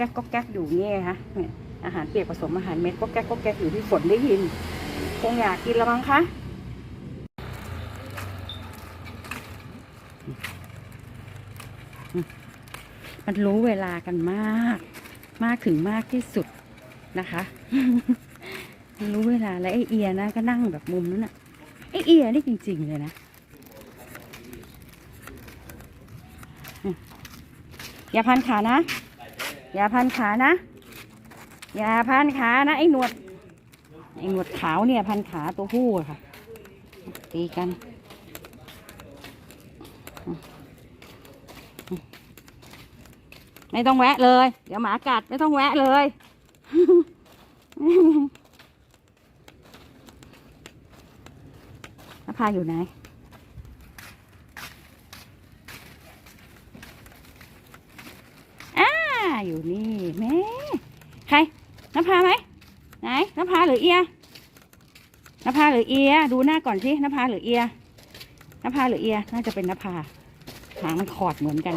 ก๊กก็แก๊กอยู่เงี้ยฮะอาหารเปียกผสมอาหารเม็ดก็แก๊กก็แก๊กอยู่ที่ฝนได้ยิน คงอยากกินละมั้งคะมันรู้เวลากันมาก มากถึงมากที่สุดนะคะมันรู้เวลาแล้วไอเอียนะก็นั่งแบบมุมนั้นน่ะไอเอียนี่จริง ๆ เลยนะอย่าพันขานะ อย่าพันขานะ อย่าพันขานะ ไอ้หนวด ไอ้หนวดขาวเนี่ย พันขาตัวผู้ค่ะ ตีกัน ไม่ต้องแวะเลย เดี๋ยวหมากัดไม่ต้องแวะเลยนภาอยู่ไหน อยู่นี่แม่ใครนภาไหมไหนนภาหรือเอียนภาหรือเอีย ดูหน้าก่อนสินภาหรือเอียนภาหรือเอีย น่าจะเป็นนภาหางมันขอดเหมือนกัน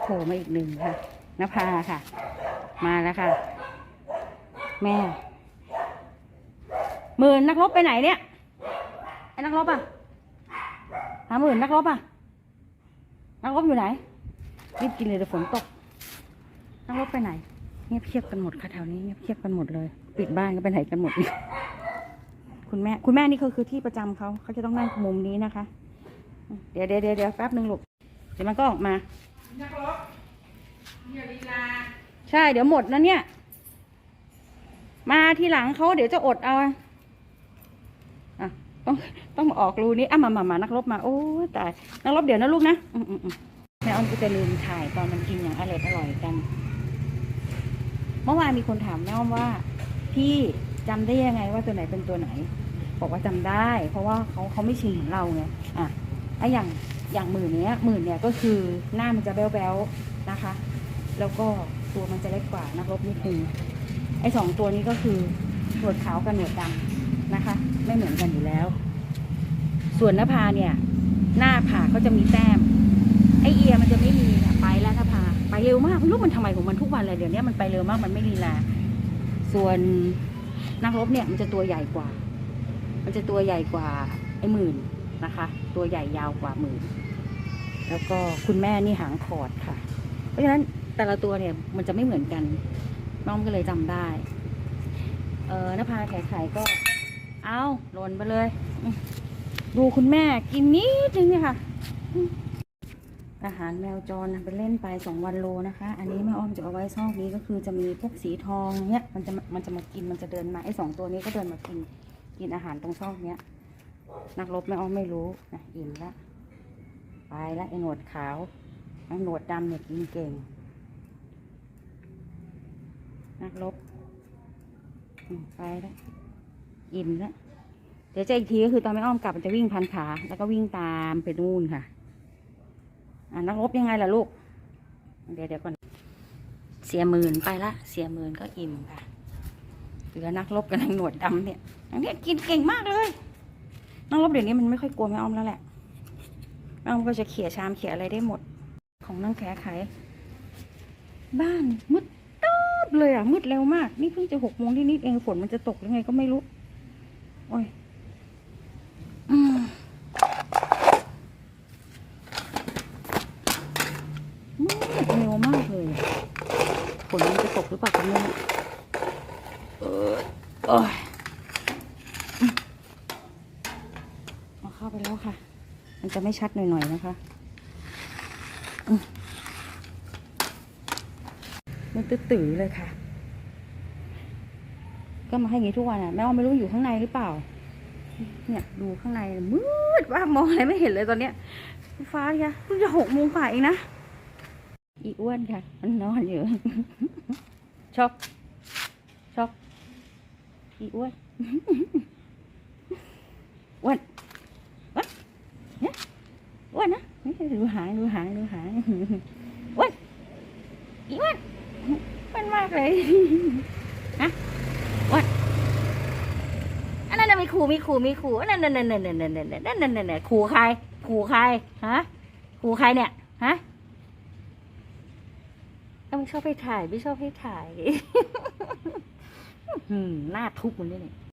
โผล่มาอีกหนึ่งค่ะนภาค่ะ มาแล้วค่ะ แม่หมื่นนักรบไปไหนเนี่ยไอ้นักรบอะหาหมื่นนักรบอะนักรบอยู่ไหนรีบกินเลยเดี๋ยวฝนตก นักรบไปไหน เงียบเชียบกันหมดค่ะแถวนี้เงียบเชียบกันหมดเลย ปิดบ้านก็ไปไหนกันหมด คุณแม่ คุณแม่นี่คือคือที่ประจำเขาเขาจะต้องนั่งมุมนี้นะคะเดี๋ยวเดี๋ยวเดี๋ยวเดี๋ยวแป๊บหนึ่งลูกเดี๋ยวมันก็ออกมา นักรบเนี่ยลีลา ใช่ เดี๋ยวหมดนะเนี่ย มาทีหลังเขาเดี๋ยวจะอดเอาอะต้องต้องมาออกรูนี้อะมามามานักรบมา โอ้ยตายนักรบเดี๋ยวนะลูกนะ อืมอืมอืมแม่อ้อมก็จะลืมถ่ายตอนมันกินอย่างอร่อยอร่อยกัน เมื่อวานมีคนถามแม่อ้อมว่า พี่จำได้ยังไงว่าตัวไหนเป็นตัวไหน บอกว่าจำได้ เพราะว่าเขาเขาไม่ชินเหมือนเราไงอะไออย่างอย่างหมื่นเนี้ยหมื่นเนี่ยก็คือหน้ามันจะแบ๊วๆนะคะ แล้วก็ตัวมันจะเล็กกว่านักรบนิดนึงไอ้สองตัวนี้ก็คือหนวดขาวกับหนวดดำนะคะ ไม่เหมือนกันอยู่แล้ว ส่วนหน้าผาเนี่ย หน้าผากเขาจะมีแต้ม ไอเอียมันจะไม่มี เร็วมากไม่รู้มันทำไมของมันทุกวันเลยเดี๋ยวนี้มันไปเร็วมากมันไม่ลีลาส่วนนักรบเนี่ยมันจะตัวใหญ่กว่า มันจะตัวใหญ่กว่าไอ้หมื่นนะคะ ตัวใหญ่ยาวกว่าหมื่นแล้วก็คุณแม่นี่หางขอดค่ะ เพราะฉะนั้นแต่ละตัวเนี่ยมันจะไม่เหมือนกัน น้องก็เลยจำได้ เออนภาไข่ไข่ก็ เอาหล่นไปเลย ดูคุณแม่กินนิดนึงเนี่ยค่ะ อาหารแมวจรนะไปเล่นไปสองวันโลนะคะ อันนี้แม่อ้อมจะเอาไว้ซอกนี้ก็คือจะมีพวกสีทองเนี่ยมันจะมันจะมากินมันจะเดินมาไอ้สองตัวนี้ก็เดินมากินกินอาหารตรงซอกเนี้ย นักรบแม่อ้อมไม่รู้นะอิ่มละไปละไอ้หนวดขาวไอ้หนวดดำเนี่ยกินเก่ง นักรบไปล้วอิ่มล้วเดี๋ยวจะอีกทีก็คือตอนไม่อ้อมกลับมันจะวิ่งพันขา แล้วก็วิ่งตามไปนู่นค่ะ นักรบยังไงล่ะลูก เดี๋ยวเดี๋ยวก่อน เสียหมื่นไปละ เสียหมื่นก็อิ่มค่ะ เหลือนักรบกับนางหนวดดำเนี่ยอันเนี้ยกินเก่งมากเลย นักรบเดี๋ยวนี้มันไม่ค่อยกลัวแม่อ้อมแล้วแหละ แม่อ้อมก็จะเขี่ยชามเขี่ยอะไรได้หมด ของนั่งแขไขบ้านมืดตึ๊บเลยอะมืดเร็วมาก นี่เพิ่งจะหกโมงที่นิดเองฝนมันจะตกหรือไงก็ไม่รู้ โอ้ยอืม มืดเร็วมากเลยอะฝนมันจะตกหรือเปล่าก็ไม่รู้เออโอ้ยอืมเอาเข้าไปแล้วค่ะ มันจะไม่ชัดหน่อยๆนะคะอืมมันตื้อๆเลยค่ะ ก็มาให้อย่างนี้ทุกวันอะแม่ว่าไม่รู้อยู่ข้างในหรือเปล่า เนี่ยดูข้างในมืดว่ากมองอะไรไม่เห็นเลยตอนเนี้ยฟ้าเนี่ยเพิ่งจะหกโมงกว่าเองนะ อีอ้วนค่ะ มันนอนอยู่ ช็อกช็อกอีอ้วนอ้วนอ้วนเนี่อ้วนนะดูหางดูหางดูหางวัวนอีอ้วนมันมากเลยฮะวัวนอันนั้นมีขู่มีขู่มีขู่อันนั้นนั่นนั่นนั่นนั่นนั่นนั่นนั่นขู่ใครขู่ใครฮะขู่ใครเนี่ยฮะ ต้องต้องชอบให้ถ่าย ไม่ชอบให้ถ่ายอื้อหือหน้าทุบมันนี่เนี่ย